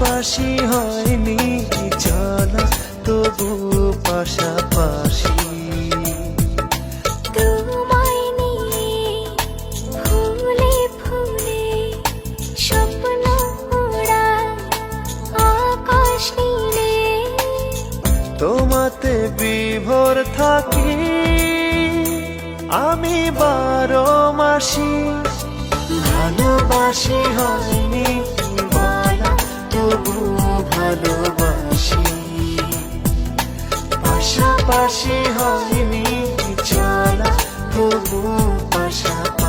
ভালোবাসি হয়নি চলা তবু পাশাপাশি। তোমাতে বিভোর থাকি আমি বারো মাসি। ভালোবাসি হয়নি ভালোবাসি। পাশাপাশি হয়নি চলা তবু পাশাপাশি